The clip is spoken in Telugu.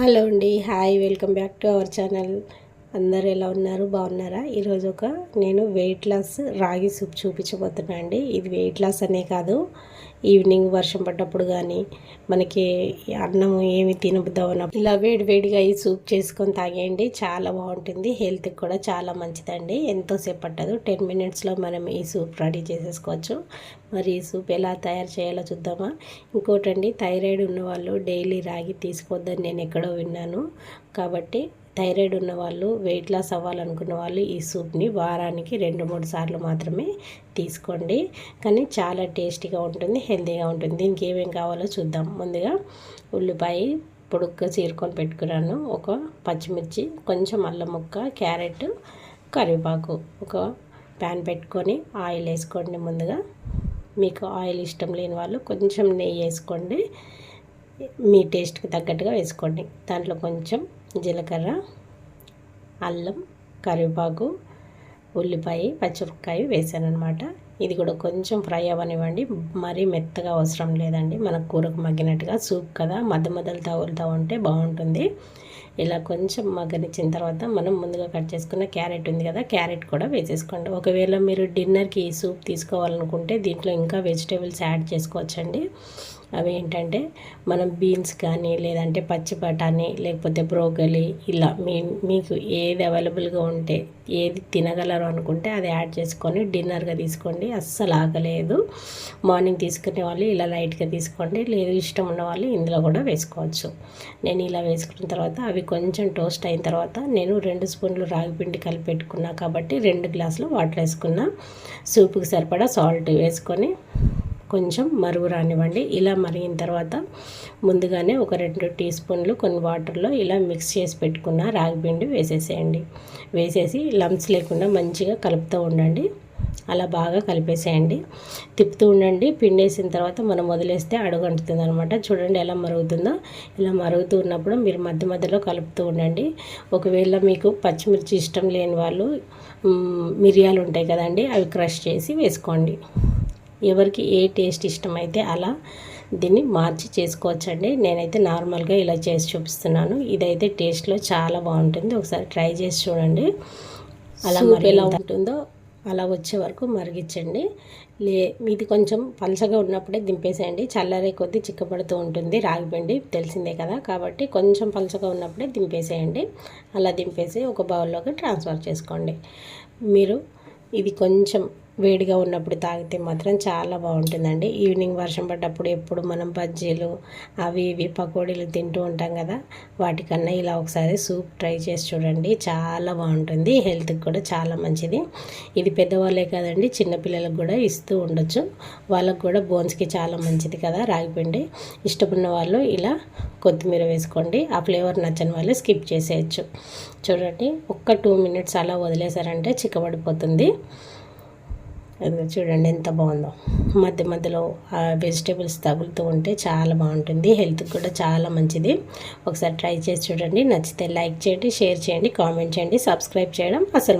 హలో అండి. Hi welcome back to our channel. అందరు ఎలా ఉన్నారు? బాగున్నారా? ఈరోజు ఒక నేను వెయిట్ లాస్ రాగి సూప్ చూపించబోతున్నా అండి. ఇది వెయిట్ లాస్ అనే కాదు. ఈవినింగ్ వర్షం పడ్డప్పుడు కానీ మనకి అన్నం ఏమి తినబుద్దామన్నప్పుడు ఇలా వేడి వేడిగా ఈ సూప్ చేసుకొని తాగేయండి. చాలా బాగుంటుంది. హెల్త్కి కూడా చాలా మంచిదండి. ఎంతోసేపు పట్టదు. టెన్ మినిట్స్లో మనం ఈ సూప్ రెడీ చేసేసుకోవచ్చు. మరి ఈ సూప్ ఎలా తయారు చేయాలో చూద్దామా? ఇంకోటండి థైరాయిడ్ ఉన్నవాళ్ళు డైలీ రాగి తీసుకోవద్దని నేను ఎక్కడో విన్నాను. కాబట్టి థైరాయిడ్ ఉన్న వాళ్ళు వెయిట్ లాస్ అవ్వాలనుకున్న వాళ్ళు ఈ సూప్ని వారానికి రెండు మూడు సార్లు మాత్రమే తీసుకోండి. కానీ చాలా టేస్టీగా ఉంటుంది హెల్తీగా ఉంటుంది. దీనికి ఏమేమి కావాలో చూద్దాం. ముందుగా ఉల్లిపాయ పొడుగ్గా చీరుకొని పెట్టుకున్నాను. ఒక పచ్చిమిర్చి కొంచెం అల్లం ముక్క క్యారెట్ కరివేపాకు. ఒక ప్యాన్ పెట్టుకొని ఆయిల్ వేసుకోండి ముందుగా. మీకు ఆయిల్ ఇష్టం లేని వాళ్ళు కొంచెం నెయ్యి వేసుకోండి. మీ టేస్ట్కి తగ్గట్టుగా వేసుకోండి. దాంట్లో కొంచెం జీలకర్ర అల్లం కరివేపాకు ఉల్లిపాయ పచ్చిమిరపకాయ వేసాను అనమాట ఇది కూడా కొంచెం ఫ్రై అవ్వనివ్వండి. మరీ మెత్తగా అవసరం లేదండి. మనకు కూరకు మగ్గినట్టుగా సూప్ కదా. మధ్య మధ్యలు తగులుతూ ఉంటే బాగుంటుంది. ఇలా కొంచెం మగ్గనిచ్చిన తర్వాత మనం ముందుగా కట్ చేసుకున్న క్యారెట్ ఉంది కదా క్యారెట్ కూడా వేసేసుకోండి. ఒకవేళ మీరు డిన్నర్కి ఈ సూప్ తీసుకోవాలనుకుంటే దీంట్లో ఇంకా వెజిటేబుల్స్ యాడ్ చేసుకోవచ్చండి. అవి ఏంటంటే మనం బీన్స్ కానీ లేదంటే పచ్చి బఠానీ లేకపోతే బ్రోకలి ఇలా మీ మీకు ఏది అవైలబుల్గా ఉంటే ఏది తినగలరు అనుకుంటే అది యాడ్ చేసుకొని డిన్నర్గా తీసుకోండి. అస్సలు ఆగలేదు. మార్నింగ్ తీసుకునే వాళ్ళు ఇలా లైట్గా తీసుకోండి. లేదు ఇష్టం ఉన్న వాళ్ళు ఇందులో కూడా వేసుకోవచ్చు. నేను ఇలా వేసుకున్న తర్వాత అవి కొంచెం టోస్ట్ అయిన తర్వాత నేను రెండు స్పూన్లు రాగి పిండి కలిపి పెట్టుకున్నా కాబట్టి రెండు గ్లాసులు వాటర్ వేసుకున్నా. సూపుకి సరిపడా సాల్ట్ వేసుకొని కొంచెం మరుగు రానివ్వండి. ఇలా మరిగిన తర్వాత ముందుగానే ఒక రెండు టీ స్పూన్లు కొన్ని వాటర్లో ఇలా మిక్స్ చేసి పెట్టుకున్న రాగి పిండి వేసేసేయండి. వేసేసి లంప్స్ లేకుండా మంచిగా కలుపుతూ ఉండండి. అలా బాగా కలిపేసేయండి. తిప్పుతూ ఉండండి. పిండి వేసిన తర్వాత మనం వదిలేస్తే అడుగంటుతుంది అనమాట చూడండి ఎలా మరుగుతుందో. ఇలా మరుగుతూ ఉన్నప్పుడు మీరు మధ్య మధ్యలో కలుపుతూ ఉండండి. ఒకవేళ మీకు పచ్చిమిర్చి ఇష్టం లేని వాళ్ళు మిరియాలు ఉంటాయి కదండి అవి క్రష్ చేసి వేసుకోండి. ఎవరికి ఏ టేస్ట్ ఇష్టమైతే అలా దీన్ని మార్చి చేసుకోవచ్చండి. నేనైతే నార్మల్గా ఇలా చేసి చూపిస్తున్నాను. ఇదైతే టేస్ట్లో చాలా బాగుంటుంది. ఒకసారి ట్రై చేసి చూడండి. అలా మరి ఎలా ఉంటుందో అలా వచ్చే వరకు మరిగించండి. లే ఇది కొంచెం పలసగా ఉన్నప్పుడే దింపేసేయండి. చల్లరే కొద్దీ చిక్కబడుతూ ఉంటుంది. రాగిపిండి తెలిసిందే కదా. కాబట్టి కొంచెం పలసగా ఉన్నప్పుడే దింపేసేయండి. అలా దింపేసి ఒక బౌల్లోకి ట్రాన్స్ఫర్ చేసుకోండి. మీరు ఇది కొంచెం వేడిగా ఉన్నప్పుడు తాగితే మాత్రం చాలా బాగుంటుందండి. ఈవినింగ్ వర్షం పడ్డప్పుడు ఎప్పుడు మనం బజ్జీలు అవి ఇవి పకోడీలు తింటూ ఉంటాం కదా వాటికన్నా ఇలా ఒకసారి సూప్ ట్రై చేసి చూడండి. చాలా బాగుంటుంది. హెల్త్కి కూడా చాలా మంచిది. ఇది పెద్దవాళ్ళే కదండి చిన్నపిల్లలకు కూడా ఇస్తూ ఉండొచ్చు. వాళ్ళకు కూడా బోన్స్కి చాలా మంచిది కదా రాగిపిండి ఇష్టపడిన వాళ్ళు ఇలా కొత్తిమీర వేసుకోండి. ఆ ఫ్లేవర్ నచ్చని వాళ్ళు స్కిప్ చేసేయచ్చు. చూడండి ఒక్క టూ మినిట్స్ అలా వదిలేసారంటే చిక్కబడిపోతుంది. అది చూడండి ఎంత బాగుందో. మధ్య మధ్యలో వెజిటేబుల్స్ తగులుతూ ఉంటే చాలా బాగుంటుంది. హెల్త్కి కూడా చాలా మంచిది. ఒకసారి ట్రై చేసి చూడండి. నచ్చితే లైక్ చేయండి షేర్ చేయండి కామెంట్ చేయండి సబ్స్క్రైబ్ చేయడం అసలు